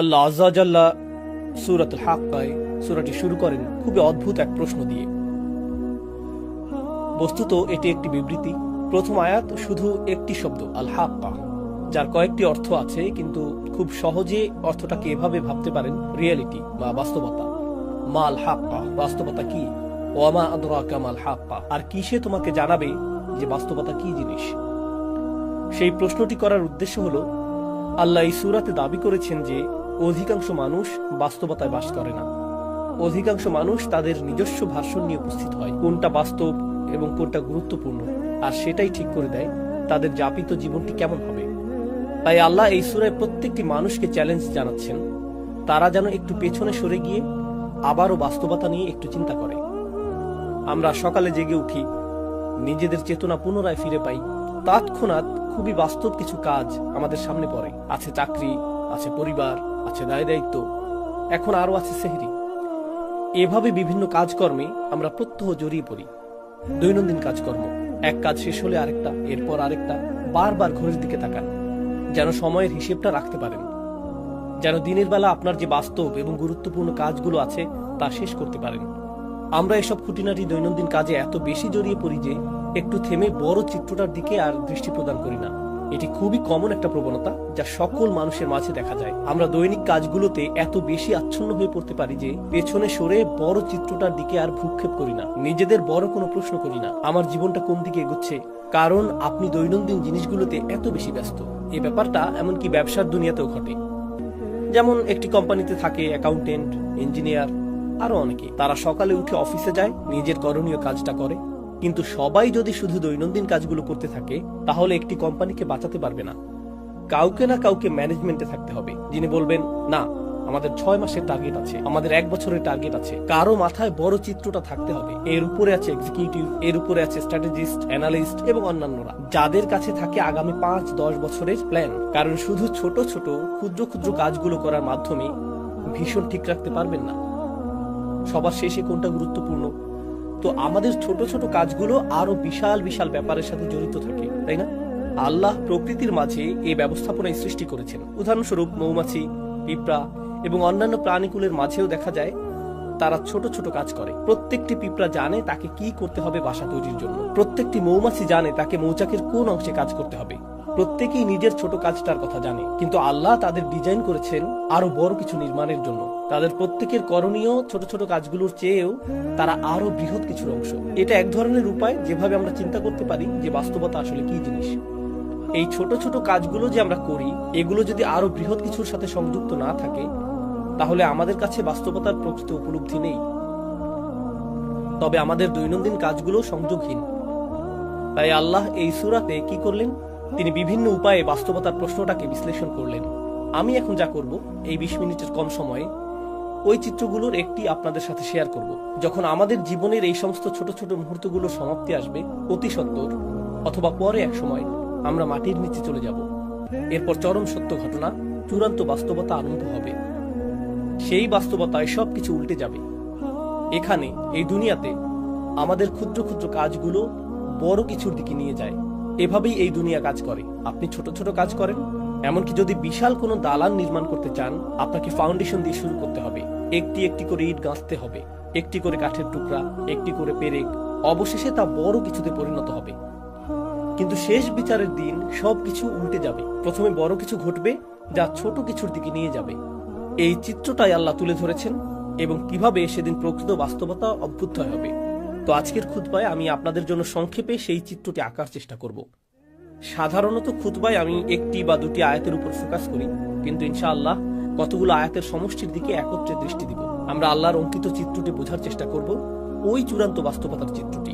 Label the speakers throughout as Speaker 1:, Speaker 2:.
Speaker 1: আল্লাহ সুরাত হাক্কায় সুরাটি শুরু করেন খুবই অদ্ভুত এক প্রশ্ন দিয়ে। বস্তুত এটি একটি বিবৃতি। প্রথম আয়াত শুধু একটি শব্দ আল হাক্কা যার কয়েকটি অর্থ আছে, কিন্তু খুব সহজে অর্থটাকে এভাবে ভাবতে পারেন রিয়েলিটি বা বাস্তবতা। মাল হাক্কা বাস্তবতা কি? ওয়ামা আদরাকা মাল হাক্কা আর কিসে তোমাকে জানাবে যে বাস্তবতা কি জিনিস? সেই প্রশ্নটি করার উদ্দেশ্য হলো, আল্লাহ এই সুরাতে দাবি করেছেন যে অধিকাংশ মানুষ বাস্তবতায় বাস করে না। অধিকাংশ মানুষ তাদের নিজস্ব ভাষণ নিয়ে উপস্থিত হয়, কোনটা বাস্তব এবং কোনটা গুরুত্বপূর্ণ, আর সেটাই ঠিক করে দেয় তাদের যাপিত জীবনটি কেমন হবে। তাই আল্লাহ এই সুরায় প্রত্যেকটি মানুষকে চ্যালেঞ্জ জানাচ্ছেন, তারা যেন একটু পেছনে সরে গিয়ে আবারও বাস্তবতা নিয়ে একটু চিন্তা করে। আমরা সকালে জেগে উঠি, নিজেদের চেতনা পুনরায় ফিরে পাই, তৎক্ষণাৎ খুবই বাস্তব কিছু কাজ আমাদের সামনে পড়ে। আছে চাকরি, আছে পরিবার আছে দায় দায়িত্ব। এখন আরও আছে সেহরি। এভাবে বিভিন্ন কাজকর্মে আমরা প্রত্যহ জড়িয়ে পড়ি। দৈনন্দিন কাজকর্ম। এক কাজ শেষ হলে আরেকটা, এরপর আরেকটা, বারবার ঘড়ির দিকে তাকান। যেন সময়ের হিসেবটা রাখতে পারেন। যেন দিনের বেলা আপনার যে বাস্তব এবং গুরুত্বপূর্ণ কাজগুলো আছে, তা শেষ করতে পারেন। আমরা এসব খুঁটিনাটি দৈনন্দিন কাজে এত বেশি জড়িয়ে পড়ি যে, একটু থেমে বড় চিত্রটার দিকে আর দৃষ্টি প্রদান করি না। এটি খুবই কমন একটা প্রবণতা যা সকল মানুষের মাঝে দেখা যায়। আমরা দৈনিক কাজগুলোতে এত বেশি আচ্ছন্ন হয়ে পড়তে পারি যে পেছনে সরে বড় চিত্রটার দিকে আর ভ্রুক্ষেপ করি না। নিজেদের বড় কোনো প্রশ্ন করি না। আমার জীবনটা কোন দিকে এগোচ্ছে? কারণ আপনি দৈনন্দিন জিনিসগুলোতে এত বেশি ব্যস্ত। এই ব্যাপারটা এমনকি ব্যবসার দুনিয়াতেও ঘটে। যেমন একটি কোম্পানিতে থাকে অ্যাকাউন্টেন্ট ইঞ্জিনিয়ার আরও অনেকে। তারা সকালে উঠে অফিসে যায়, নিজের করণীয় কাজটা করে। কিন্তু সবাই যদি শুধু দৈনন্দিন কাজগুলো করতে থাকে, তাহলে একটি কোম্পানিকে বাঁচাতে পারবে না। কাউকে না কাউকে ম্যানেজমেন্টে থাকতে হবে, যিনি বলবেন, না, আমাদের ছয় মাসের টার্গেট আছে, আমাদের এক বছরের টার্গেট আছে। কারও মাথায় বড় চিত্রটা থাকতে হবে। এর উপরে আছে এক্সিকিউটিভ এর উপরে আছে স্ট্র্যাটেজিস্ট অ্যানালিস্ট এবং অন্যান্যরা। যাদের কাছে থাকে আগামী পাঁচ, দশ বছরের প্ল্যান কারণ শুধু ছোট ছোট, ক্ষুদ্র ক্ষুদ্র কাজগুলো করার মাধ্যমে ভীষণ ঠিক রাখতে পারবেন না। সবার শেষে কোনটা গুরুত্বপূর্ণ? তো আমাদের ছোট ছোট কাজগুলো আরও বিশাল বিশাল ব্যাপারের সাথে জড়িত থাকে, তাই না? আল্লাহ প্রকৃতির মাঝে এই ব্যবস্থাপনায় সৃষ্টি করেছেন। উদাহরণস্বরূপ মৌমাছি, পিঁপড়া এবং অন্যান্য প্রাণীকুলের মাঝেও দেখা যায়, তারা ছোট ছোট কাজ করে। প্রত্যেকটি পিঁপড়া জানে তাকে কি করতে হবে বাসা তৈরির জন্য। প্রত্যেকটি মৌমাছি জানে তাকে মৌচাকের কোন অংশে কাজ করতে হবে। প্রত্যেকেই নিজের ছোট কাজটার কথা জানে। কিন্তু আল্লাহ তাদের ডিজাইন করেছেন আরও বড় কিছু নির্মাণের জন্য। তাদের প্রত্যেকের করণীয় ছোট ছোট কাজগুলোর চেয়েও তারা আরও বৃহৎ কিছুর অংশ। এটা এক ধরনের উপায় যেভাবে আমরা চিন্তা করতে পারি যে বাস্তবতা আসলে কি জিনিস। এই ছোট ছোট কাজগুলো যে আমরা করি, এগুলো যদি আরও বৃহৎ কিছুর সাথে সংযুক্ত না থাকে, তাহলে আমাদের কাছে বাস্তবতার প্রকৃত উপলব্ধি নেই। তবে আমাদের দৈনন্দিন কাজগুলো সংযোগহীন। তাই আল্লাহ এই সুরাতে কি করলেন? তিনি বিভিন্ন উপায়ে বাস্তবতার প্রশ্নটাকে বিশ্লেষণ করলেন। আমি এখন যা করব, এই বিশ মিনিটের কম সময়ে ওই চিত্রগুলোর একটি আপনাদের সাথে শেয়ার করব। যখন আমাদের জীবনের এই সমস্ত ছোট ছোট মুহূর্তগুলো সমাপ্তি আসবে, অতি সত্বর অথবা পরে এক সময়, আমরা মাটির নিচে চলে যাব। এরপর চরম সত্য ঘটনা, চূড়ান্ত বাস্তবতা আরম্ভ হবে। সেই বাস্তবতায় সবকিছু উল্টে যাবে। এখানে, এই দুনিয়াতে, আমাদের ক্ষুদ্র ক্ষুদ্র কাজগুলো বড় কিছুর দিকে নিয়ে যায়। এভাবেই এই দুনিয়া কাজ করে। আপনি ছোট ছোট কাজ করেন এমনকি যদি বিশাল কোনো দালান নির্মাণ করতে চান, আপনাকে ফাউন্ডেশন দিয়ে শুরু করতে হবে। একটি একটি করে ইট গাঁথতে হবে, একটি করে কাঠের টুকরা, একটি করে পেরেক, অবশেষে তা বড় কিছুতে পরিণত হবে। কিন্তু শেষ বিচারের দিন সবকিছু উল্টে যাবে। প্রথমে বড় কিছু ঘটবে, যা ছোট কিছুর দিকে নিয়ে যাবে। এই চিত্রটাই আল্লাহ তুলে ধরেছেন এবং কীভাবে সেদিন প্রকৃত বাস্তবতা অভ্যুত্থয় হবে। তো আজকের খুতবায় আমি আপনাদের জন্য সংক্ষেপে সেই চিত্রটি আঁকার চেষ্টা করব। সাধারণত খুতবায় আমি একটি বা দুটি আয়াতের উপর ফোকাস করি, কিন্তু ইনশাআল্লাহ কতগুলো আয়াতের সমষ্টির দিকে একত্রে দৃষ্টি দিব। আমরা আল্লাহর অঙ্কিত চিত্রটি বোঝার চেষ্টা করব, ওই চূড়ান্ত বাস্তবতার চিত্রটি।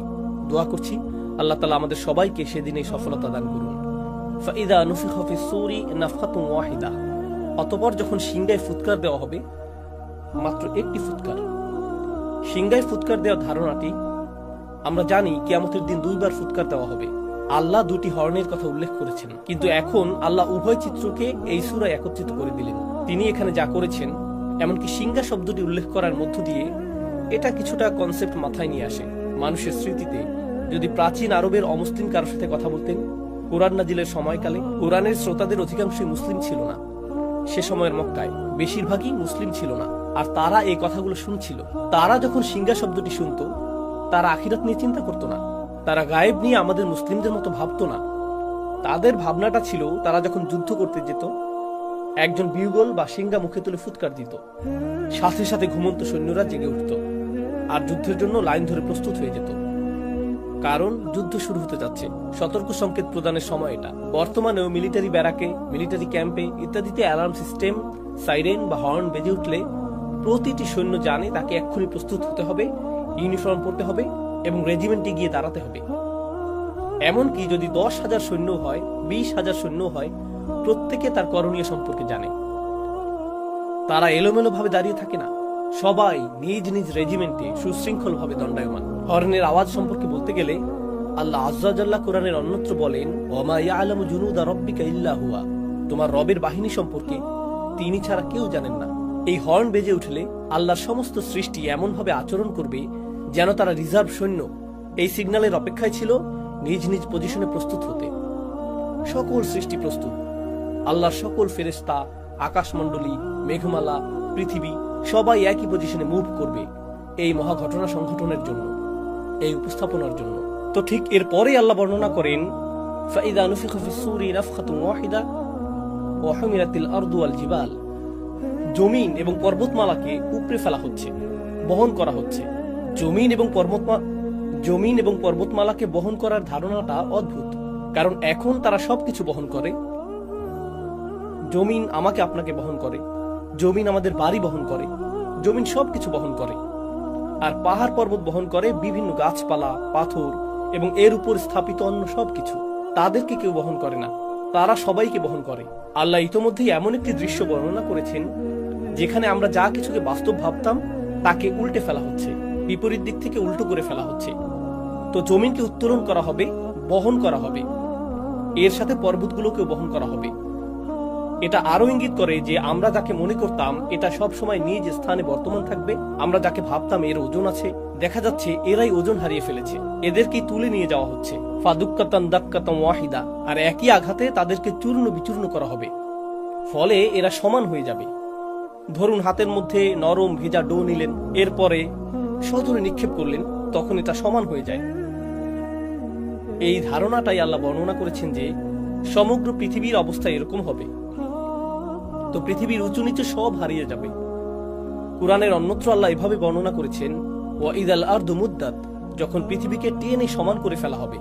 Speaker 1: দোয়া করছি, আল্লাহ তালা আমাদের সবাইকে সেদিন সফলতা দান করুন। ফাইদা নুফিখ ফি সূরি নাফখাতুন ওয়াহিদা। অতপর যখন সিংগায় ফুৎকার দেওয়া হবে, মাত্র একটি ফুৎকার। সিংগায় ফুৎকার দেওয়ার ধারণাটি আমরা জানি কিয়ামতের দিন দুইবার ফুৎকার দেওয়া হবে। আল্লাহ দুটি হরনের কথা উল্লেখ করেছেন। কিন্তু এখন আল্লাহ উভয় চিত্রকে এই সুরায় একত্রিত করে দিলেন। তিনি এখানে যা করেছেন, এমনকি সিংহা শব্দটি উল্লেখ করার মধ্য দিয়ে এটা কিছুটা কনসেপ্ট মাথায় নিয়ে আসে। মানুষের স্মৃতিতে যদি প্রাচীন আরবের অমুসলিম কারোর সাথে কথা বলতেন, কোরআন নাজিলের সময়কালে কোরআনের শ্রোতাদের অধিকাংশই মুসলিম ছিল না। সে সময়ের মক্কায় বেশিরভাগই মুসলিম ছিল না। আর তারা এই কথাগুলো শুনছিল। তারা যখন সিংহা শব্দটি শুনতো, তারা আখিরাত নিয়ে চিন্তা করতো না। তারা গায়েব নিয়ে আমাদের মুসলিমদের মতো ভাবতো না। তাদের ভাবনাটা ছিল, তারা যখন যুদ্ধ করতে যেত, একজন বিউগল বা সিঙ্গা মুখে তুলে ফুৎকার দিত। সাথে সাথে ঘুমন্ত সৈন্যরা জেগে উঠত আর যুদ্ধের জন্য লাইন ধরে প্রস্তুত হয়ে যেত। কারণ যুদ্ধ শুরু হতে যাচ্ছে। সতর্ক সংকেত প্রদানের সময় এটা। বর্তমানেও মিলিটারি ব্যারাকে, মিলিটারি ক্যাম্পে ইত্যাদিতে অ্যালার্ম সিস্টেম, সাইরেন বা হর্ন বেজে উঠলে প্রতিটি সৈন্য জানে তাকে এক্ষুনি প্রস্তুত হতে হবে, ইউনিফর্ম পরতে হবে এবং রেজিমেন্টে গিয়ে দাঁড়াতে হবে। এমনকি যদি দশ হাজার সৈন্য হয়, বিশ হাজার সৈন্য হয়, প্রত্যেকে তার করণীয় সম্পর্কে জানে। তারা এলোমেলো ভাবে দাঁড়িয়ে থাকে না। সবাই নিজ নিজ রেজিমেন্টে সুশৃঙ্খল ভাবে দণ্ডায়মান। হর্নের আওয়াজ সম্পর্কে বলতে গেলে, আল্লাহ আজ্জাল্লাহ কোরআনের অন্যত্র বলেন, ওমা ইয়ালামু জুনুদা রব্বিকা ইল্লা হুয়া। তোমার রবের বাহিনী সম্পর্কে তিনি ছাড়া কেউ জানেন না। এই হর্ন বেজে উঠলে আল্লাহর সমস্ত সৃষ্টি এমনভাবে আচরণ করবে যেন তারা রিজার্ভ সৈন্য এই সিগন্যালের অপেক্ষায় ছিল নিজ নিজ পজিশনে প্রস্তুত হতে। সকল সৃষ্টি প্রস্তুত। আল্লাহর সকল ফেরেস্তা আকাশমণ্ডলী, মেঘমালা, পৃথিবী সবাই একই পজিশনে মুভ করবে এই মহা ঘটনা সংঘটনের জন্য, এই উপস্থাপনার জন্য। তো ঠিক এরপরে আল্লাহ বর্ণনা করেন, ফাইদা নুফিখা ফিস সূরি নাফখাতুন ওয়াহিদা ওয়া হুমিলাতিল আরদু ওয়াল জিবাল। জমিন এবং পর্বতমালাকে উপড়ে ফেলা হচ্ছে, বহন করা হচ্ছে। জমিন এবং পর্বতমা জমিন এবং পর্বতমালাকে বহন করার ধারণাটা অদ্ভুত। কারণ এখন তারা সবকিছু বহন করে। জমিন আমাকে আপনাকে বহন করে। জমিন আমাদের বাড়ি বহন করে। জমিন সবকিছু বহন করে। আর পাহাড় পর্বত বহন করে বিভিন্ন গাছপালা, পাথর এবং এর উপর স্থাপিত অন্য সবকিছু। তাদেরকে কেউ বহন করে না। তারা সবাইকে বহন করে। আল্লাহ ইতোমধ্যেই এমন একটি দৃশ্য বর্ণনা করেছেন, যেখানে আমরা যা কিছুকে বাস্তব ভাবতাম, তাকে উল্টে ফেলা হচ্ছে। বিপরীত দিক থেকে উল্টো করে ফেলা হচ্ছে। তো জমিনকে উত্তোলন করা হবে, বহন করা হবে। এর সাথে পর্বতগুলোকেও বহন করা হবে। এটা আরও ইঙ্গিত করে যে আমরা যাকে মনে করতাম, এটা সব সময় নিজ স্থানে বর্তমান থাকবে। আমরা যাকে ভাবতাম এর ওজন আছে, দেখা যাচ্ছে এরাই ওজন হারিয়ে ফেলেছে। এদেরকেই তুলে নিয়ে যাওয়া হচ্ছে। ওয়াহিদা। আর একই আঘাতে তাদেরকে চূর্ণ বিচূর্ণ করা হবে। ফলে এরা সমান হয়ে যাবে। ধরুন হাতের মধ্যে নরম ভেজা ডো নিলেন। এরপরে সজোরে নিক্ষেপ করলেন তখন এটা সমান হয়ে যায়। এই ধারণাটাই আল্লাহ বর্ণনা করেছেন যে, সমগ্র পৃথিবীর অবস্থা এরকম হবে। তো পৃথিবীর উঁচু নিচে সব হারিয়ে যাবে। কোরআনের অন্যত্র আল্লাহ এভাবে বর্ণনা করেছেন ওয়াইদ আল আর মুদ্দাত যখন পৃথিবীকে টেনে সমান করে ফেলা হবে।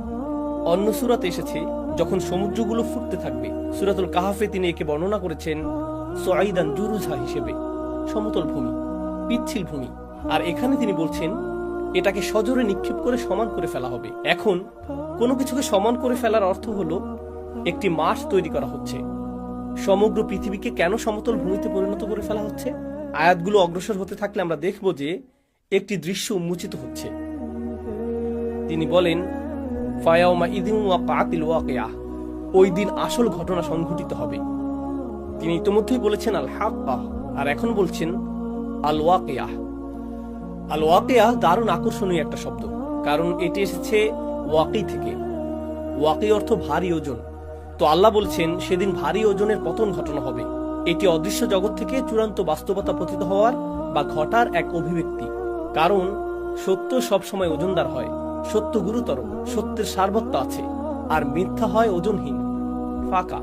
Speaker 1: অন্য সুরাতে এসেছে, যখন সমুদ্রগুলো ফুটতে থাকবে। সুরাতুল কাহাফে তিনি একে বর্ণনা করেছেন সোয়াইদান জুরুঝা হিসেবে। সমতল ভূমি, পিচ্ছিল ভূমি। আর এখানে তিনি বলছেন, এটাকে সজোরে নিক্ষেপ করে সমান করে ফেলা হবে। এখন কোনো কিছুকে সমান করে ফেলার অর্থ হলো, একটি মাঠ তৈরি করা হচ্ছে। সমগ্র পৃথিবীকে কেন সমতল ভূমিতে পরিণত করে ফেলা হচ্ছে? আয়াতগুলো অগ্রসর হতে থাকলে আমরা দেখব যে একটি দৃশ্য উন্মোচিত হচ্ছে। তিনি বলেন, ফায়াউমা ওই দিন আসল ঘটনা সংঘটিত হবে। তিনি ইতিমধ্যেই বলেছেন, আল হাক্কা। আর এখন বলছেন, আল ওয়াকিয়া। আল ওয়াকিয়া দারুণ আকর্ষণীয় একটা শব্দ, কারণ এটি এসেছে ওয়াকি থেকে। ওয়াকি অর্থ ভারী ওজন। তো আল্লাহ বলছেন, সেদিন ভারী ওজনের পতন ঘটনা হবে। এটি অদৃশ্য জগৎ থেকে চূড়ান্ত বাস্তবতা পতিত হওয়ার বা ঘটার এক অভিব্যক্তি। কারণ সত্য সবসময় ওজনদার হয়, সত্য গুরুতর, সত্যের সার্বত্ব আছে, আর মিথ্যা হয় ওজনহীন, ফাঁকা।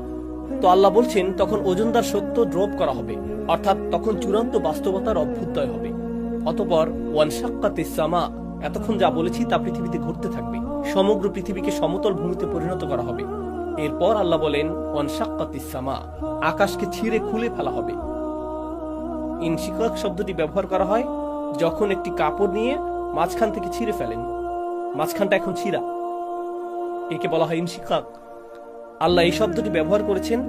Speaker 1: তো আল্লাহ বলছেন, তখন ওজনদার সত্য ড্রপ করা হবে, অর্থাৎ তখন চূড়ান্ত বাস্তবতার অভ্যুদয় হবে। অতপর ওয়ান সাক্কাতিসামা এতক্ষণ যা বলেছি তা পৃথিবীতে ঘটতে থাকবে। সমগ্র পৃথিবীকে সমতল ভূমিতে পরিণত করা হবে। এরপর আল্লাহ বলেন অনসাক্কাতিসামা আকাশকে ছিঁড়ে খুলে ফেলা হবে। ইনশিকাক শব্দটি ব্যবহার করা হয় যখন একটি কাপড় নিয়ে মাঝখান থেকে ছিঁড়ে ফেলেন। মাঝখানটা এখন ছিঁড়া। একে বলা হয় ইনশিকাক। আল্লাহ এই শব্দটি ব্যবহার করেছেন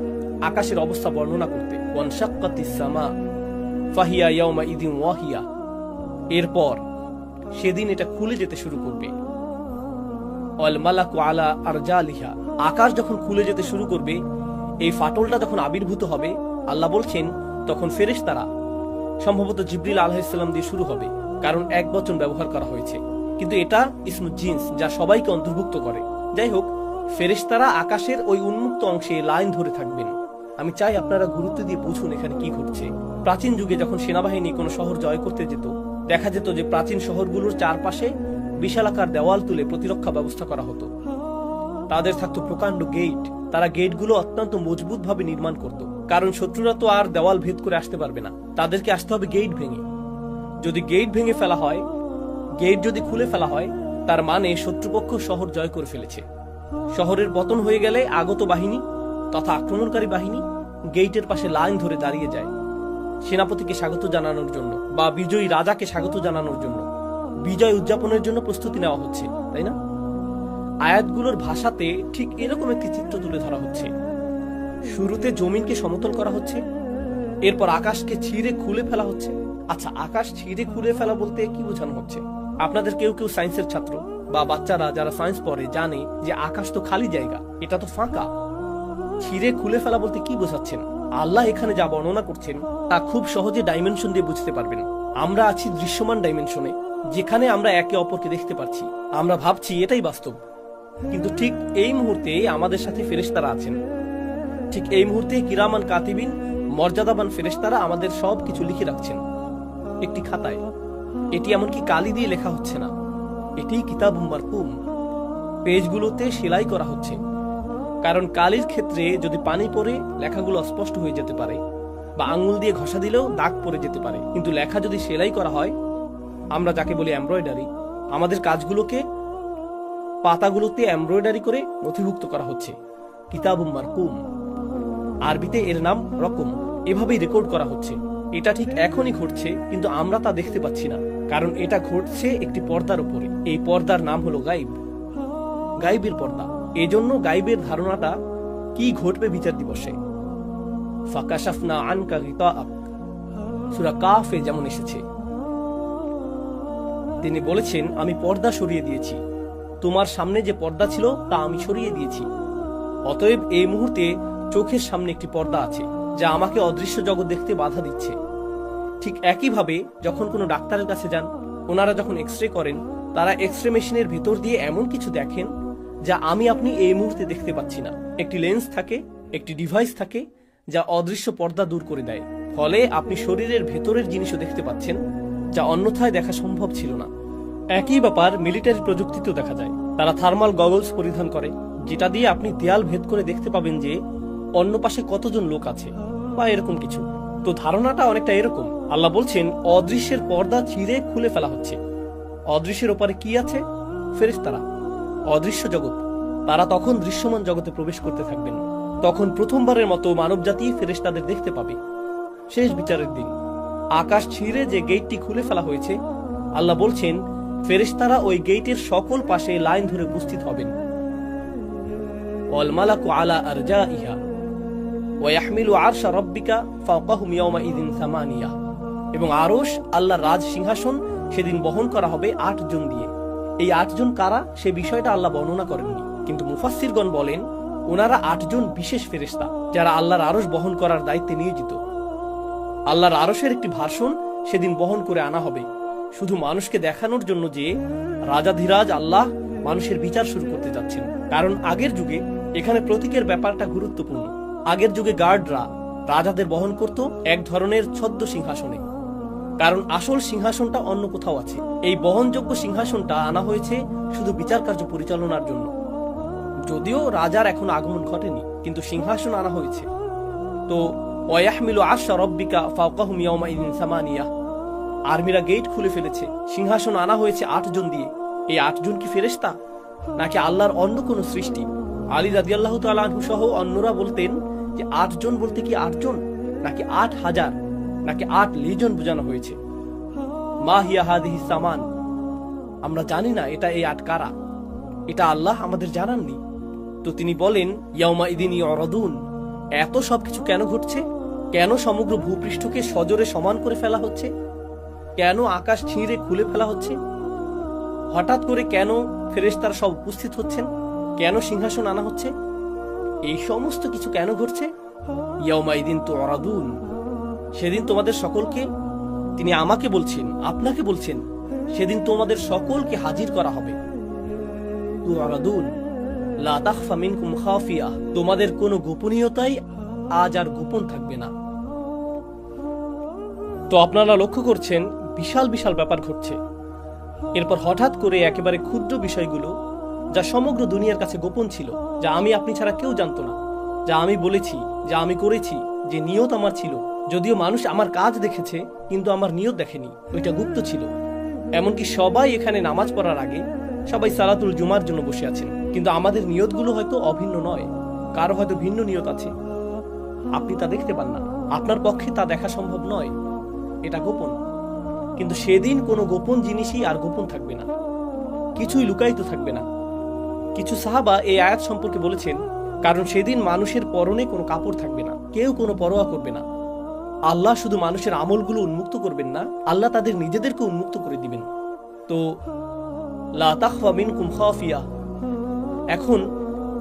Speaker 1: আকাশের অবস্থা বর্ণনা করতে। ওয়ানসাক্কাতিসামা ফাহিয়া ইয়াউমা ইদিন ওয়াহিয়া। এরপর সেদিন এটা খুলে যেতে শুরু করবে। আলা আর জালিহা আকাশ যখন খুলে যেতে শুরু করবে, এই ফাটলটা যখন আবির্ভূত হবে, আল্লাহ বলছেন, তখন ফেরেশ তারা সম্ভবত জিব্রিল আলহাইসাল্লাম দিয়ে শুরু হবে, কারণ এক বচন ব্যবহার করা হয়েছে। কিন্তু এটা ইসমু জিন্স, যা সবাইকে অন্তর্ভুক্ত করে। যাই হোক, ফেরেশতারা আকাশের ওই উন্মুক্ত অংশে লাইন ধরে থাকবেন। আমি চাই আপনারা গুরুত্ব দিয়ে বুঝুন এখানে কি ঘটছে। প্রাচীন যুগে যখন সেনাবাহিনী কোনো শহর জয় করতে যেত দেখা যেত যে প্রাচীন শহরগুলোর চারপাশে বিশালাকার দেওয়াল তুলে প্রতিরক্ষা ব্যবস্থা করা হতো। তাদের থাকতো প্রকাণ্ড গেট। তারা গেটগুলো অত্যন্ত মজবুতভাবে নির্মাণ করত। কারণ শত্রুরা তো আর দেওয়াল ভেদ করে আসতে পারবে না। তাদেরকে আসতে হবে গেট ভেঙে। যদি গেট ভেঙে ফেলা হয়, গেট যদি খুলে ফেলা হয়, তার মানে শত্রুপক্ষ শহর জয় করে ফেলেছে। শহরের পতন হয়ে গেলে আগত বাহিনী তথা আক্রমণকারী বাহিনী গেটের পাশে লাইন ধরে দাঁড়িয়ে যায়। সেনাপতিকে স্বাগত জানানোর জন্য বা বিজয়ী রাজাকে স্বাগত জানানোর জন্য বিজয় উদযাপনের জন্য প্রস্তুতি নেওয়া হচ্ছে, তাই না? আয়াতগুলোর ভাষাতে ঠিক এরকম একটি চিত্র তুলে ধরা হচ্ছে। শুরুতে জমিনকে সমতল করা হচ্ছে, এরপর আকাশকে ছিঁড়ে খুলে ফেলা হচ্ছে। আচ্ছা আকাশ ছিঁড়ে খুলে ফেলা বলতে কি বোঝানো হচ্ছে? আপনাদের কেউ কেউ সায়েন্সের ছাত্র বা বাচ্চারা যারা সায়েন্স পড়ে জানে যে আকাশ তো খালি জায়গা, এটা তো ফাঁকা। ছিঁড়ে খুলে ফেলা বলতে কি বোঝাচ্ছেন? আল্লাহ এখানে যা বর্ণনা করছেন, তা খুব সহজে ডাইমেনশন দিয়ে বুঝতে পারবেন। আমরা আছি দৃশ্যমান ডাইমেনশনে যেখানে আমরা একে অপরকে দেখতে পাচ্ছি। আমরা ভাবছি এটাই বাস্তব। কিন্তু ঠিক এই মুহূর্তে আমাদের সাথে ফেরেশতারা আছেন। ঠিক এই মুহূর্তে কিরামান কাতিবিন, মর্যাদাবান ফেরেশতারা আমাদের সব কিছু লিখে রাখছেন। একটি খাতায়। এটি এমনকি কালি দিয়ে লেখা হচ্ছে না। এটি কিতাব মারকুম। পেজগুলোতে সেলাই করা হচ্ছে। কারণ কালির ক্ষেত্রে যদি পানি পড়ে, লেখাগুলো অস্পষ্ট হয়ে যেতে পারে বা আঙুল দিয়ে ঘষা দিলেও দাগ পড়ে যেতে পারে। কিন্তু লেখা যদি সেলাই করা হয়, আমরা যাকে বলি এমব্রয়ডারি, আমাদের কাজগুলোকে পাতাগুলোতে এমব্রয়ডারি করে নথিভুক্ত করা হচ্ছে। কিতাব মারকুম। আরবিতে এর নাম রকম। এভাবেই রেকর্ড করা হচ্ছে। এটা ঠিক এখনই ঘটছে, কিন্তু আমরা তা দেখতে পাচ্ছি না, কারণ এটা ঘটছে একটি পর্দার উপরে। এই পর্দার নাম হলো গাইব। গাইবের পর্দা। এজন্য গাইবের ধারণাটা কি ঘটবে বিচার দিবসে? ফাকাশাফনা আনকা সূরা কাফে যেমন এসেছে। তিনি বলেছেন, আমি পর্দা সরিয়ে দিয়েছি। তোমার সামনে যে পর্দা ছিল, তা আমি সরিয়ে দিয়েছি। অতএব এই মুহূর্তে চোখের সামনে একটি পর্দা আছে, যা আমাকে অদৃশ্য জগৎ দেখতে বাধা দিচ্ছে। ঠিক একইভাবে, যখন কোনো ডাক্তারের কাছে যান, ওনারা যখন এক্স রে করেন, তারা এক্স রে মেশিনের ভিতর দিয়ে এমন কিছু দেখেন যা আমি আপনি এই মুহূর্তে দেখতে পাচ্ছি না। একটি লেন্স থাকে, একটি ডিভাইস থাকে, যা অদৃশ্য পর্দা দূর করে দেয়। ফলে আপনি শরীরের ভেতরের জিনিসও দেখতে পাচ্ছেন, যা অন্যথায় দেখা সম্ভব ছিল না। একই ব্যাপার মিলিটারি প্রযুক্তিতেও দেখা যায়। তারা থার্মাল গগলস পরিধান করে, যেটা দিয়ে আপনি দেয়াল ভেদ করে দেখতে পাবেন যে অন্য পাশে কতজন লোক আছে, বা এরকম কিছু। তো ধারণাটা অনেকটা এরকম। আল্লাহ বলছেন, অদৃশ্যের পর্দা চিরে খুলে ফেলা হচ্ছে। অদৃশ্যের ওপারে কি আছে? ফেরেশতারা। অদৃশ্য জগৎ। তারা তখন দৃশ্যমান জগতে প্রবেশ করতে থাকবেন। তখন প্রথমবারের মতো মানবজাতি ফেরেশতাদের দেখতে পাবে। শেষ বিচারের দিন। আকাশ ছিঁড়ে যে গেটটি খুলে ফেলা হয়েছে, আল্লাহ বলছেন, ফেরেশতারা ওই গেটের সকল পাশে লাইন ধরে উপস্থিত হবেন। এবং আরশ, আল্লাহর রাজ সিংহাসন, সেদিন বহন করা হবে আট জন দিয়ে। এই আটজন কারা, সে বিষয়টা আল্লাহ বর্ণনা করেননি। কিন্তু মুফাসসিরগণ বলেন, ওনারা আটজন বিশেষ ফেরেশতা, যারা আল্লাহর আরশ বহন করার দায়িত্বে নিয়োজিত। আল্লাহর আরশের একটি ভাষণ সেদিন বহন করে আনা হবে। শুধু মানুষকে দেখানোর জন্য যে রাজাধিরাজ আল্লাহ মানুষের বিচার শুরু করতে যাচ্ছেন। কারণ আগের যুগে এখানে প্রতীকের ব্যাপারটা গুরুত্বপূর্ণ। আগের যুগে গার্ডরা রাজাদের বহন করত এক ধরনের ছদ্ম সিংহাসনে কারণ আসল সিংহাসনটা অন্য কোথাও আছে। এই বহনযোগ্য সিংহাসনটা আনা হয়েছে শুধু বিচার কার্য পরিচালনার জন্য। যদিও রাজার এখন আগমন ঘটেনি, কিন্তু সিংহাসন আনা হয়েছে। তো, ওয়াহমিলু আশা রব্বিকা সামানিয়া। আর্মিরা গেট খুলে ফেলেছে। সিংহাসন আনা হয়েছে আটজন দিয়ে। এই আটজন কি ফেরেশতা? নাকি আল্লাহর অন্য কোন সৃষ্টি? আলী রাদিয়াল্লাহু তাআলা আনহু সহ অন্যরা বলতেন যে আটজন বলতে কি আটজন নাকি আট হাজার? নাকি আট লিজন বোঝানো হয়েছে? মা হিয়া সামান। আমরা জানি না এটা এই আট কারা। এটা আল্লাহ আমাদের জানাননি। তো তিনি বলেন, ইয়াউমা ইদিন ইয়রাদুন এত সবকিছু কেন ঘটছে? কেন সমগ্র ভূপৃষ্ঠকে সজোরে সমান করে ফেলা হচ্ছে? কেন আকাশ ছিঁড়ে খুলে ফেলা হচ্ছে? হঠাৎ করে কেন ফেরেশতারা সব উপস্থিত হচ্ছেন? কেন সিংহাসন আনা হচ্ছে? এই সমস্ত কিছু কেন ঘটছে? ইয়াউমাইদিন তো অরাদুন সেদিন তোমাদের সকলকে তিনি আমাকে বলছেন, আপনাকে বলছেন, সেদিন তোমাদের সকলকে হাজির করা হবে। তোমাদের কোনো গোপনীয়তাই আজ আর গোপন থাকবে না। তো আপনারা লক্ষ্য করছেন, বিশাল বিশাল ব্যাপার ঘটছে। এরপর হঠাৎ করে একেবারে ক্ষুদ্র বিষয়গুলো, যা সমগ্র দুনিয়ার কাছে গোপন ছিল, যা আমি, আপনি ছাড়া কেউ জানতো না, যা আমি বলেছি, যা আমি করেছি, যে নিয়ত আমার ছিল যদিও মানুষ আমার কাজ দেখেছে, কিন্তু আমার নিয়ত দেখেনি, ওইটা গুপ্ত ছিল। এমনকি সবাই এখানে নামাজ পড়ার আগে সবাই সালাতুল জুমার জন্য বসে আছেন, কিন্তু আমাদের নিয়তগুলো হয়তো অভিন্ন নয়, কারও হয়তো ভিন্ন নিয়ত আছে। আপনি তা দেখতে পান না, আপনার পক্ষে তা দেখা সম্ভব নয়, এটা গোপন। কিন্তু সেদিন কোনো গোপন জিনিসই আর গোপন থাকবে না, কিছুই লুকায়িত থাকবে না। কিছু সাহাবা এই আয়াত সম্পর্কে বলেছেন, কারণ সেদিন মানুষের পরনে কোনো কাপড় থাকবে না, কেউ কোনো পরোয়া করবে না। আল্লাহ শুধু মানুষের আমলগুলো উন্মুক্ত করবেন না, আল্লাহ তাদের নিজেদেরকে উন্মুক্ত করে দিবেন। তো, লা তাখফা এখন,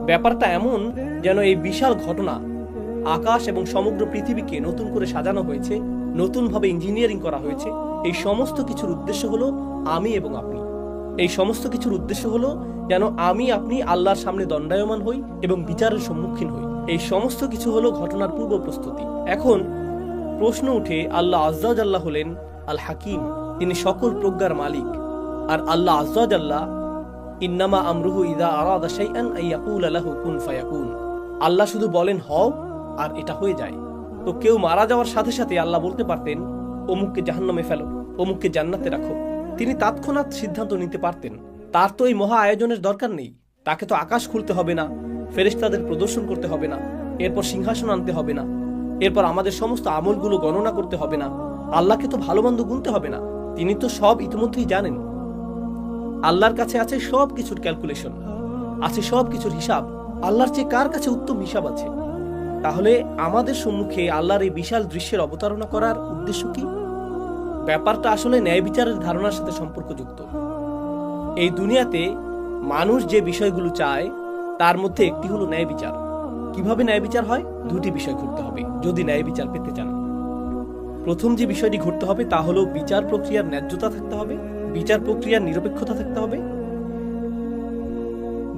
Speaker 1: ব্যাপারটা এমন যেন এই বিশাল ঘটনা আকাশ এবং সমগ্র পৃথিবীকে নতুন করে সাজানো হয়েছে, নতুনভাবে ইঞ্জিনিয়ারিং করা হয়েছে। এই সমস্ত কিছুর উদ্দেশ্য হলো আমি এবং আপনি। এই সমস্ত কিছুর উদ্দেশ্য হলো যেন আমি, আপনি আল্লাহর সামনে দণ্ডায়মান হই এবং বিচারের সম্মুখীন হই। এই সমস্ত কিছু হলো ঘটনার পূর্ব প্রস্তুতি। এখন প্রশ্ন উঠে আল্লাহ আজ্লাহ হলেন আল হাকিম তিনি সকল প্রজ্ঞার মালিক। আর আল্লাহ আজ্লাহ ইন্নামা আমরুহু ইদা আরাদা কুন আল্লাহ শুধু বলেন, হও, আর এটা হয়ে যায়। তো কেউ মারা যাওয়ার সাথে সাথে আল্লাহ বলতে পারতেন, অমুককে জাহান্নামে ফেলো, অমুককে জান্নাতে রাখো। তিনি তৎক্ষণাৎ সিদ্ধান্ত নিতে পারতেন। তার তো এই মহা আয়োজনের দরকার নেই। তাকে তো আকাশ খুলতে হবে না, ফেরেশতাদের প্রদর্শন করতে হবে না, এরপর সিংহাসন আনতে হবে না। এরপর আমাদের সমস্ত আমলগুলো গণনা করতে হবে না। আল্লাহকে তো ভালো মন্দ গুনতে হবে না। তিনি তো সব ইতিমধ্যেই জানেন। আল্লাহর কাছে আছে সব কিছুর ক্যালকুলেশন, আছে সব কিছুর হিসাব। আল্লাহর চেয়ে কার কাছে উত্তম হিসাব আছে? তাহলে আমাদের সম্মুখে আল্লাহর এই বিশাল দৃশ্যের অবতারণা করার উদ্দেশ্য কি? ব্যাপারটা আসলে ন্যায় বিচারের ধারণার সাথে সম্পর্কযুক্ত। এই দুনিয়াতে মানুষ যে বিষয়গুলো চায়, তার মধ্যে একটি হলো ন্যায় বিচার কীভাবে ন্যায় বিচার হয়? দুটি বিষয় ঘটতে হবে, যদি ন্যায় বিচার পেতে চান। প্রথম যে বিষয়টি ঘটতে হবে, তা হলো বিচার প্রক্রিয়ার ন্যায্যতা থাকতে হবে, বিচার প্রক্রিয়ার নিরপেক্ষতা থাকতে হবে।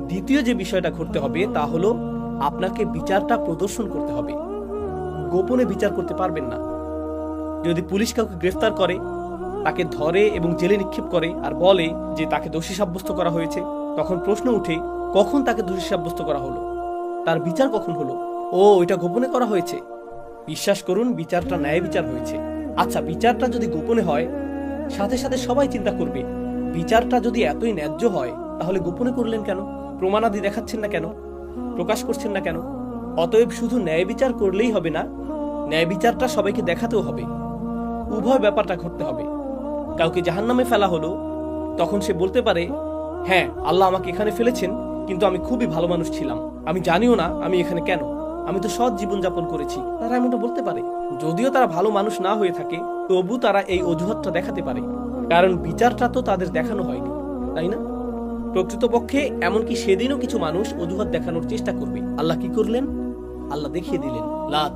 Speaker 1: দ্বিতীয় যে বিষয়টা ঘটতে হবে, তা হলো আপনাকে বিচারটা প্রদর্শন করতে হবে। গোপনে বিচার করতে পারবেন না। যদি পুলিশ কাউকে গ্রেফতার করে, তাকে ধরে এবং জেলে নিক্ষেপ করে আর বলে যে তাকে দোষী সাব্যস্ত করা হয়েছে, তখন প্রশ্ন উঠে, কখন তাকে দোষী সাব্যস্ত করা হলো? তার বিচার কখন হলো? ও এটা গোপনে করা হয়েছে। বিশ্বাস করুন, বিচারটা ন্যায় বিচার হয়েছে। আচ্ছা বিচারটা যদি গোপনে হয়, সাথে সাথে সবাই চিন্তা করবে, বিচারটা যদি এতই ন্যায্য হয়, তাহলে গোপনে করলেন কেন? প্রমাণাদি দেখাচ্ছেন না কেন? প্রকাশ করছেন না কেন? অতএব শুধু ন্যায় বিচার করলেই হবে না, ন্যায় বিচারটা সবাইকে দেখাতেও হবে। উভয় ব্যাপারটা ঘটতে হবে। কাউকে জাহান্নামে ফেলা হলো, তখন সে বলতে পারে হ্যাঁ আল্লাহ আমাকে এখানে ফেলেছেন। কিন্তু আমি খুবই ভালো মানুষ ছিলাম। আমি জানিও না আমি এখানে কেন। আমি তো সৎ জীবন যাপন করেছি। তারা এমনটা বলতে পারে। যদিও তারা ভালো মানুষ না হয়ে থাকে, তবু তারা এই অজুহাতটা দেখাতে পারে। কারণ বিচারটা তো তাদের দেখানো হয়নি, তাই না? প্রকৃতপক্ষে এমনকি সেদিনও কিছু মানুষ অজুহাত দেখানোর চেষ্টা করবে। আল্লাহ কি করলেন? আল্লাহ দেখিয়ে দিলেন, লা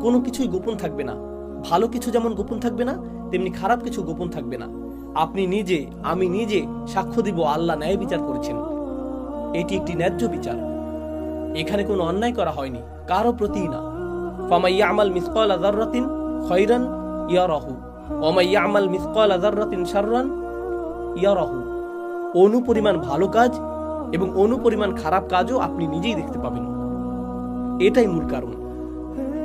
Speaker 1: কোনো কিছুই গোপন থাকবে না। ভালো কিছু যেমন গোপন থাকবে না, তেমনি খারাপ কিছু গোপন থাকবে না। আপনি নিজে, আমি নিজে সাক্ষ্য দিব আল্লাহ ন্যায় বিচার করেছেন। এটি একটি ন্যায্য বিচার। এখানে কোনো অন্যায় করা হয়নি, কারও প্রতি না। ফামাইয়া আমাল মিসকাল আজাররাতিন খৈরান ইয়ারাহু। ওমাইয়া আমাল মিসকাল আজাররাতিন শাররান ইয়ারাহু। অনুপরিমাণ ভালো কাজ এবং অনুপরিমাণ খারাপ কাজও আপনি নিজেই দেখতে পাবেন। এটাই মূল কারণ।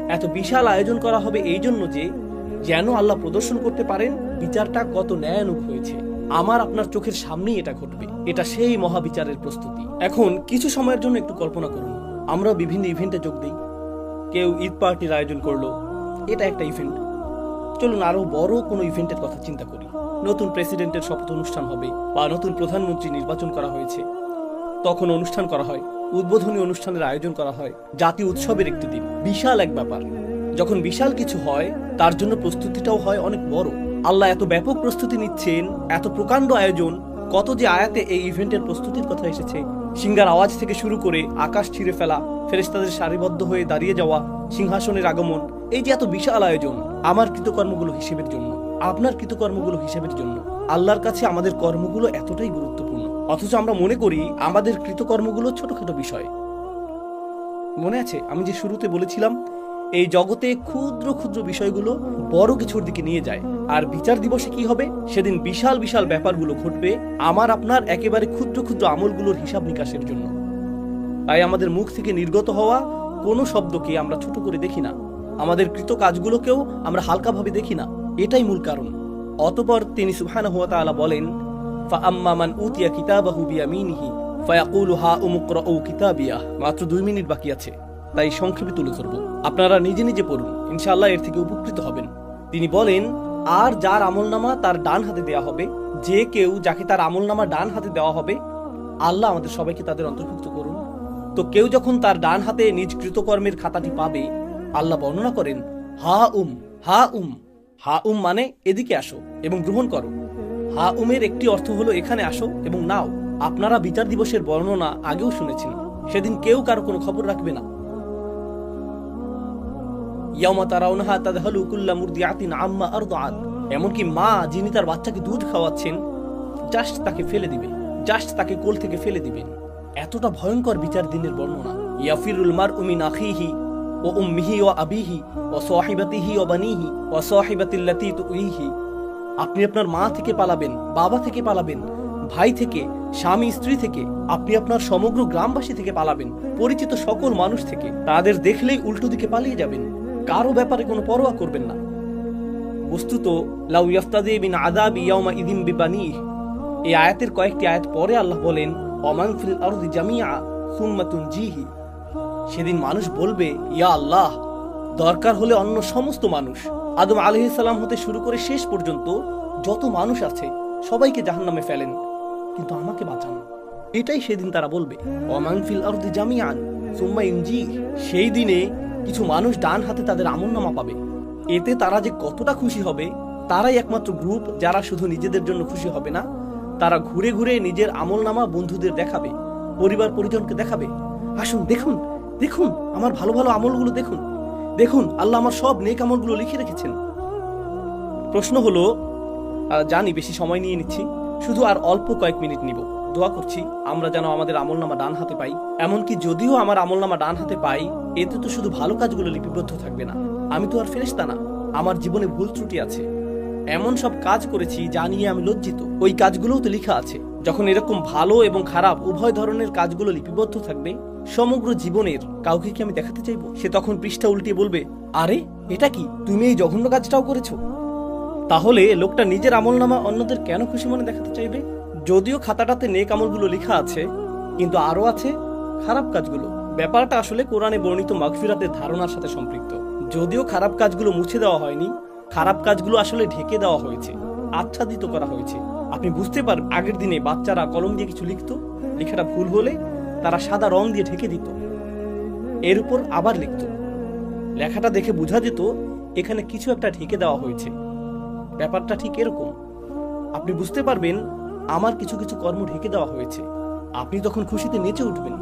Speaker 1: এত বিশাল আয়োজন করা হবে এই জন্য যে, যেন আল্লাহ প্রদর্শন করতে পারেন, বিচারটা কত ন্যায়ানুক হয়েছে। আমার আপনার চোখের সামনেই এটা ঘটবে। এটা সেই মহাবিচারের প্রস্তুতি। এখন কিছু সময়ের জন্য একটু কল্পনা করুন। আমরা বিভিন্ন ইভেন্টে যোগ দিই। কেউ ঈদ পার্টির আয়োজন করল। এটা একটা ইভেন্ট চলুন আরও বড় কোনো ইভেন্টের কথা চিন্তা করি। নতুন প্রেসিডেন্টের শপথ অনুষ্ঠান হবে বা নতুন প্রধানমন্ত্রী নির্বাচন করা হয়েছে। তখন অনুষ্ঠান করা হয়। উদ্বোধনী অনুষ্ঠানের আয়োজন করা হয়। জাতীয় উৎসবের একটি দিন। বিশাল এক ব্যাপার। যখন বিশাল কিছু হয়, তার জন্য প্রস্তুতিটাও হয় অনেক বড়। আল্লাহ এত ব্যাপক প্রস্তুতি নিচ্ছেন, এত প্রকাণ্ড আয়োজন, কত যে আয়াতে এই ইভেন্টের প্রস্তুতির কথা এসেছে। সিঙ্গার আওয়াজ থেকে শুরু করে আকাশ ছিঁড়ে ফেলা ফেরেস্তাদের সারিবদ্ধ হয়ে দাঁড়িয়ে যাওয়া, সিংহাসনের আগমন, এই যে এত বিশাল আয়োজন, আমার কৃতকর্মগুলো হিসেবের জন্য, আপনার কৃতকর্মগুলো হিসেবের জন্য, আল্লাহর কাছে আমাদের কর্মগুলো এতটাই গুরুত্বপূর্ণ। অথচ আমরা মনে করি, আমাদের কৃতকর্মগুলো ছোটখাটো বিষয়। মনে আছে, আমি যে শুরুতে বলেছিলাম এই জগতে ক্ষুদ্র ক্ষুদ্র বিষয়গুলো বড় কিছুর দিকে নিয়ে যায়। আর বিচার দিবসে কি হবে? সেদিন বিশাল বিশাল ব্যাপারগুলো ঘটবে আমার, আপনার একেবারে ক্ষুদ্র ক্ষুদ্র আমলগুলোর হিসাব নিকাশের জন্য। তাই আমাদের মুখ থেকে নির্গত হওয়া কোনো শব্দকে আমরা ছোট করে দেখি না। আমাদের কৃত কাজগুলোকেও আমরা হালকাভাবে দেখি না। এটাই মূল কারণ। অতপর তিনি সুবহানাহু ওয়া তাআলা বলেন ফাআম্মা মান উতিয়া কিতাবাহু বিয়ামিনিহি ফায়াকুলু হা উমুকরাউ কিতাবিয়া। মাত্র দুই মিনিট বাকি আছে। তাই সংক্ষেপে তুলে ধরব। আপনারা নিজে নিজে পড়ুন, ইনশাআল্লাহ এর থেকে উপকৃত হবেন। তিনি বলেন, আর যার আমলনামা তার ডান হাতে দেওয়া হবে, যে কেউ যাকে তার আমলনামা ডান হাতে দেওয়া হবে, আল্লাহ আমাদের সবাইকে তাদের অন্তর্ভুক্ত করুন। তো কেউ যখন তার ডান হাতে নিজ কৃতকর্মের খাতাটি পাবে, আল্লাহ বর্ণনা করেন, হা উম হা উম। হা উম মানে এদিকে আসো এবং গ্রহণ করো। হা উমের একটি অর্থ হলো, এখানে আসো এবং নাও। আপনারা বিচার দিবসের বর্ণনা আগেও শুনেছেন। সেদিন কেউ কারও কোনো খবর রাখবে না। ইয়ামা তারাউনাহা তাদহালু কুল্লা মুরদিআতিন আম্মা এমনকি মা, যিনি তার বাচ্চাকে দুধ খাওয়াচ্ছেন, জাস্ট তাকে ফেলে দিবে জাস্ট তাকে কোল থেকে ফেলে দিবেন। এতটা ভয়ঙ্কর বিচার দিনের বর্ণনা। ইয়াফিরুল মার উমিন আখিহি ও উম্মিহি ও আবিহি ও সাহিবাতিহি ও বানিহি ও সাহিবাতিল্লাতি তুইহি আপনি আপনার মা থেকে পালাবেন, বাবা থেকে পালাবেন, ভাই থেকে, স্বামী, স্ত্রী থেকে, আপনি আপনার সমগ্র গ্রামবাসী থেকে পালাবেন, পরিচিত সকল মানুষ থেকে। তাদের দেখলেই উল্টো দিকে পালিয়ে যাবেন। কারও ব্যাপারে কোনো পরোয়া করবেন না। বস্তুত, লাউ ইয়াফতাদি বিন আদাবি ইয়াউমা ইদিম বিবানিহ। এই আয়াতের কয়েকটি আয়াত পরে আল্লাহ বলেন অমান ফিল আরদি জামিয়া সুম্মা তুনজিহি। সেদিন মানুষ বলবে, ইয়া আল্লাহ, দরকার হলে অন্য সমস্ত মানুষ, আদম আলাইহিস সালাম হতে শুরু করে শেষ পর্যন্ত যত মানুষ আছে, সবাইকে জাহান্নামে ফেলেন। কিন্তু আমাকে বাঁচান। এটাই সেদিন তারা বলবে অমান ফিল আরদি জামিয়ান সুম্মা ইনজি সেই দিনে কিছু মানুষ ডান হাতে তাদের আমলনামা পাবে। এতে তারা যে কতটা খুশি হবে, তারাই একমাত্র গ্রুপ যারা শুধু নিজেদের জন্য খুশি হবে না, তারা ঘুরে ঘুরে নিজের আমলনামা বন্ধুদের দেখাবে, পরিবার পরিজনকে দেখাবে। আসুন, দেখুন দেখুন, আমার ভালো ভালো আমলগুলো দেখুন। দেখুন, আল্লাহ আমার সব নেক আমলগুলো লিখে রেখেছেন। প্রশ্ন হলো জানি, বেশি সময় নিয়ে নিচ্ছি। শুধু আর অল্প কয়েক মিনিট নিব। দোয়া করছি, আমরা যেন আমাদের আমলনামা ডান হাতে পাই। এমনকি যদিও আমার আমলনামা ডান হাতে পাই, এতে তো শুধু ভালো কাজগুলো লিপিবদ্ধ থাকবে না। আমি তো আর ফেরেশতা না, আমার জীবনে ভুল ত্রুটি আছে। এমন সব কাজ করেছি যা নিয়ে আমি লজ্জিত। ওই কাজগুলোও তো লেখা আছে। যখন এরকম ভালো এবং খারাপ উভয় ধরনের কাজগুলো লিপিবদ্ধ থাকবে, সমগ্র জীবনের কাউকে কি আমি দেখাতে চাইব? সে তখন পৃষ্ঠা উল্টিয়ে বলবে, আরে, এটা কি? তুমি এই জঘন্য কাজটাও করেছ? তাহলে লোকটা নিজের আমলনামা অন্যদের কেন খুশি মনে দেখাতে চাইবে? যদিও খাতাটাতে নেক আমলগুলো লেখা আছে, কিন্তু আরও আছে খারাপ কাজগুলো। ব্যাপারটা আসলে কোরআনে বর্ণিত মাগফিরাতের ধারণার সাথে সম্পৃক্ত। যদিও খারাপ কাজগুলো মুছে দেওয়া হয়নি, খারাপ কাজগুলো আসলে ঢেকে দেওয়া হয়েছে, আচ্ছাদিত করা হয়েছে। আপনি বুঝতে পারবেন আগের দিনে বাচ্চারা কলম দিয়ে কিছু লিখত, লেখাটা ভুল হলে তারা সাদা রং দিয়ে ঢেকে দিত। এর উপর আবার লিখত। লেখাটা দেখে বোঝা যেত, এখানে কিছু একটা ঢেকে দেওয়া হয়েছে। ব্যাপারটা ঠিক এরকম। আপনি বুঝতে পারবেন আমার কিছু কিছু কর্ম ঢেকে দেওয়া হয়েছে। আপনি তখন খুশিতে নেচে উঠবেন।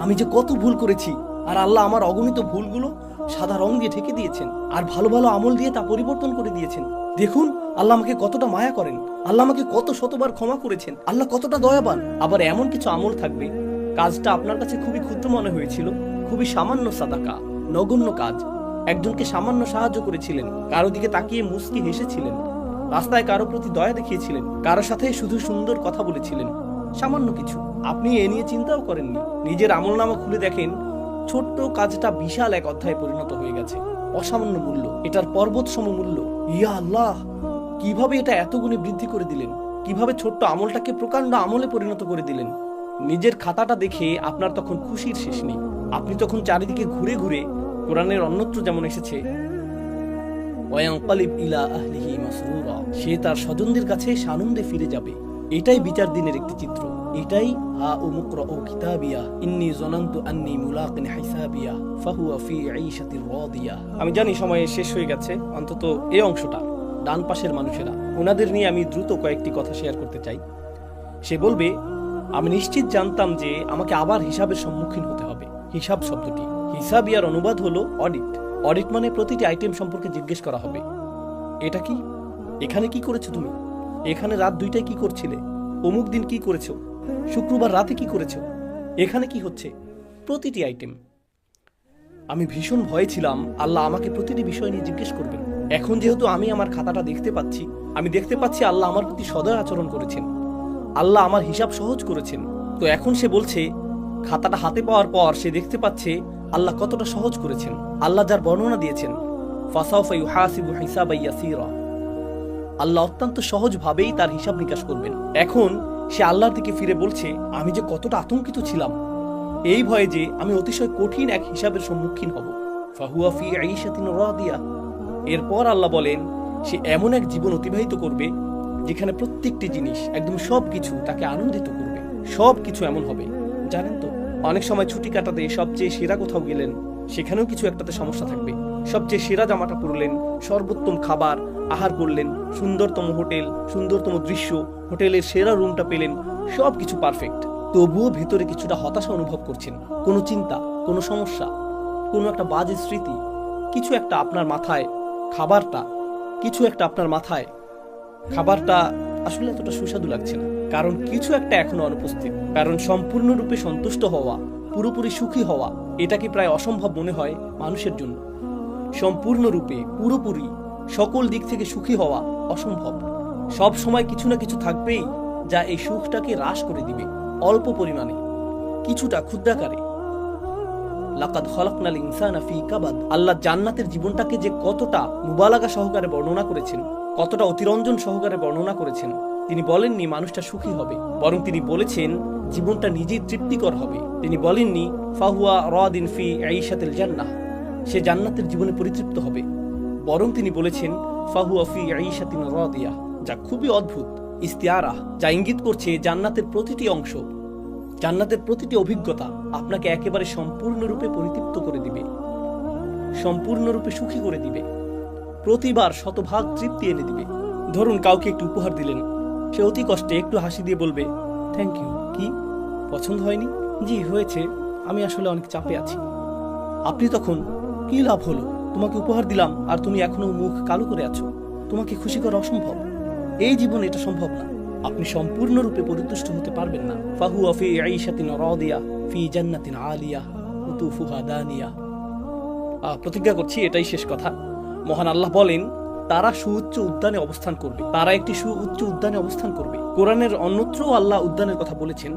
Speaker 1: আমি যে কত ভুল করেছি, আর আল্লাহ আমার অগণিত ভুলগুলো সাদা রং দিয়ে ঢেকে দিয়েছেন, আর ভালো ভালো আমল দিয়ে তা পরিবর্তন করে দিয়েছেন। দেখুন, আল্লাহ আমাকে কতটা মায়া করেন। আল্লাহ আমাকে কত শতবার ক্ষমা করেছেন। আল্লাহ কতটা দয়াবান। আবার এমন কিছু আমল থাকবে। কাজটা আপনার কাছে খুবই ক্ষুদ্র মনে হয়েছিল। খুবই সামান্য সাদাকা, নগণ্য কাজ। একজনকে সামান্য সাহায্য করেছিলেন। কারও দিকে তাকিয়ে মুস্কি হেসেছিলেন। রাস্তায় কারও প্রতি দয়া দেখিয়েছিলেন, কারও সাথে শুধু সুন্দর কথা বলেছিলেন। সামান্য কিছু। আপনি এ নিয়ে চিন্তাও করেননি। নিজের আমলনামা খুলে দেখেন, ছোট্ট কাজটা বিশাল এক অধ্যায়ে পরিণত হয়ে গেছে। অসামান্য মূল্য। এটার পর্বত সম মূল্য। ইয়া আল্লাহ! কীভাবে এটা এত গুণে বৃদ্ধি করে দিলেন? কীভাবে ছোট্ট আমলটাকে প্রকাণ্ড আমলে পরিণত করে দিলেন? নিজের খাতাটা দেখে আপনার তখন খুশির শেষ নেই। আপনি তখন চারিদিকে ঘুরে ঘুরে, কোরআনের অন্যত্র যেমন এসেছে ওয়াংকালিব ইলা আহলিহি মাসরুরা। সে তার স্বজনদের কাছে সানন্দে ফিরে যাবে। এটাই বিচার দিনের একটি চিত্র। এটাই হা ও মুকরা ও কিতাবিয়া ইন্নি জনান্তু আন্নি মুলাকিন হিসাবিয়া ফাহুয়া ফি ঈশাতির রাদিয়া। আমি জানি সময় শেষ হয়ে গেছে অন্তত এই অংশটা। ডান পাশের মানুষেরা ওনাদের নিয়ে আমি দ্রুত কয়েকটি কথা শেয়ার করতে চাই। সে বলবে আমি নিশ্চিত জানতাম যে আমাকে আবার হিসাবের সম্মুখীন হতে হবে। হিসাব শব্দটি। হিসাবিয়ার অনুবাদ হলো অডিট। অডিট মানে প্রতিটি আইটেম সম্পর্কে জিজ্ঞেস করা হবে। এটা কি? এখানে কি করেছ তুমি? এখানে রাত দুইটায় কি করছিলে? অমুক দিন কি করেছ? শুক্রবার রাতে কি করেছ? এখানে কি হচ্ছে? প্রতিটি আইটেম আমি ভীষণ ভয়ে ছিলাম। আল্লাহ আমাকে প্রতিটি বিষয় নিয়ে জিজ্ঞেস করবেন। এখন যেহেতু আমি আমার খাতাটা দেখতে পাচ্ছি, আমি দেখতে পাচ্ছি আল্লাহ আমার প্রতি সদয় আচরণ করেছেন। আল্লাহ আমার হিসাব সহজ করেছেন। তো এখন সে বলছে, খাতাটা হাতে পাওয়ার পর সে দেখতে পাচ্ছে আল্লাহ কতটা সহজ করেছেন। আল্লাহ যার বর্ণনা দিয়েছেন আল্লাহ অত্যন্ত সহজভাবেই তার হিসাব নিকাশ করবেন। এখন সে আল্লাহর দিকে ফিরে বলছে, আমি যে কতটা আতঙ্কিত ছিলাম, এই ভয়ে যে আমি অতিশয় কঠিন এক হিসাবের সম্মুখীন হব। ফাহুয়া এরপর আল্লাহ বলেন, সে এমন এক জীবন অতিবাহিত করবে, যেখানে প্রত্যেকটি জিনিস, একদম সব কিছু তাকে আনন্দিত করবে। সব কিছু এমন হবে। জানেন তো অনেক সময় ছুটি কাটাতে সবচেয়ে সেরা কোথাও গেলেন, সেখানেও কিছু একটাতে সমস্যা থাকবে। সবচেয়ে সেরা জামাটা পরলেন, সর্বোত্তম খাবার, আহার করলেন, সুন্দরতম হোটেল, সুন্দরতম দৃশ্য, হোটেলের সেরা রুমটা পেলেন সব কিছু পারফেক্ট। তবুও ভেতরে কিছুটা হতাশা অনুভব করছেন, কোনো চিন্তা, কোনো সমস্যা, কোনো একটা বাজে স্মৃতি, কিছু একটা আপনার মাথায়, খাবারটা, কিছু একটা আপনার মাথায়, খাবারটা আসলে এতটা সুস্বাদু লাগছে না। কারণ কিছু একটা এখনও অনুপস্থিত। কারণ সম্পূর্ণরূপে সন্তুষ্ট হওয়া, পুরোপুরি সুখী হওয়া এটাকে প্রায় অসম্ভব মনে হয় মানুষের জন্য। সম্পূর্ণরূপে, পুরোপুরি, সকল দিক থেকে সুখী হওয়া অসম্ভব। সব সময় কিছু না কিছু থাকবেই যা এই সুখটাকে হ্রাস করে দিবে, অল্প পরিমাণে, কিছুটা ক্ষুদ্রাকারে। লাকাদ খলাকনাল ইনসানা ফি কাবাদ। আল্লাহ জান্নাতের জীবনটাকে যে কতটা মুবালাগা সহকারে বর্ণনা করেছেন, কতটা অতিরঞ্জন সহকারে বর্ণনা করেছেন তিনি বলেননি মানুষটা সুখী হবে, বরং তিনি বলেছেন জীবনটা নিজেই তৃপ্তিকর হবে। তিনি বলেননি, ফাহুয়া রাদিন ফি আইশাতিল জান্নাহ, সে জান্নাতের জীবনে পরিতৃপ্ত হবে। বরং তিনি বলেছেন, ফাহুয়া ফি আইশাতিন রাদিয়া, যা খুবই অদ্ভুত ইস্তিয়ারা যা ইঙ্গিত করছে জান্নাতের প্রতিটি অংশ। জান্নাতের প্রতিটি অভিজ্ঞতা আপনাকে একেবারে সম্পূর্ণরূপে পরিতৃপ্ত করে দিবে। সম্পূর্ণরূপে সুখী করে দিবে। প্রতিবার শতভাগ তৃপ্তি এনে দিবে। ধরুন, কাউকে একটু উপহার দিলেন। সে অতি কষ্টে একটু হাসি দিয়ে বলবে থ্যাংক ইউ কি? পছন্দ হয়নি? জি, হয়েছে। আমি আসলে অনেক চাপে আছি। আপনি তখন কি লাভ হলো? তোমাকে উপহার দিলাম আর তুমি এখনও মুখ কালো করে আছো। তোমাকে খুশি করা অসম্ভব। এই জীবন এটা সম্ভব না। আপনি সম্পূর্ণরূপে পরিতুষ্ট হতে পারবেন না। ফাহু ফি আইশাতিন রাদিয়া ফি জান্নাতিন আলিয়া কুতুফুহা দানিয়া। প্রতিজ্ঞা করছি, এটাই শেষ কথা। মহান আল্লাহ বলেন তারা সুউচ্চ উদ্যানে অবস্থান করবে। তারা একটি সুউচ্চ উদ্যানে অবস্থান করবে। কোরআনের অন্যত্র আল্লাহ উদ্যানের কথা বলেছেন,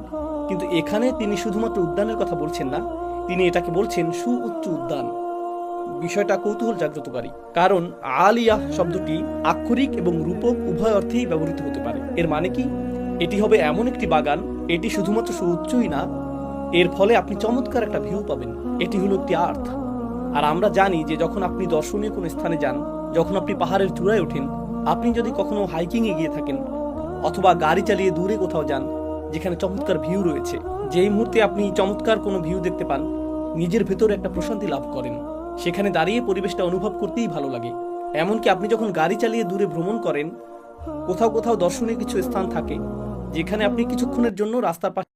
Speaker 1: কিন্তু এখানে তিনি শুধুমাত্র উদ্যানের কথা বলছেন না, তিনি এটাকে বলছেন সুউচ্চ উদ্যান। বিষয়টা কৌতূহল জাগ্রতকারী, কারণ আলিয়া শব্দটি আক্ষরিক এবং রূপক উভয় অর্থেই ব্যবহৃত হতে পারে। এর মানে কি? এটি হবে এমন একটি বাগান, এটি শুধুমাত্র সুউচ্চই না, এর ফলে আপনি চমৎকার একটা ভিউ পাবেন। এটি হলো একটি আর্থ আর আমরা জানি যে যখন আপনি দর্শনীয় কোনো স্থানে যান যখন আপনি পাহাড়ের চূড়ায় ওঠেন, আপনি যদি কখনো হাইকিং এ গিয়ে থাকেন অথবা গাড়ি চালিয়ে দূরে কোথাও যান, যেখানে চমৎকার ভিউ রয়েছে, যেই মুহূর্তে আপনি চমৎকার কোনো ভিউ দেখতে পান, নিজের ভেতরে একটা প্রশান্তি লাভ করেন। সেখানে দাঁড়িয়ে পরিবেশটা অনুভব করতেই ভালো লাগে। এমনকি আপনি যখন গাড়ি চালিয়ে দূরে ভ্রমণ করেন, কোথাও কোথাও দর্শনীয় কিছু স্থান থাকে, যেখানে আপনি কিছুক্ষণের জন্য রাস্তার পাশে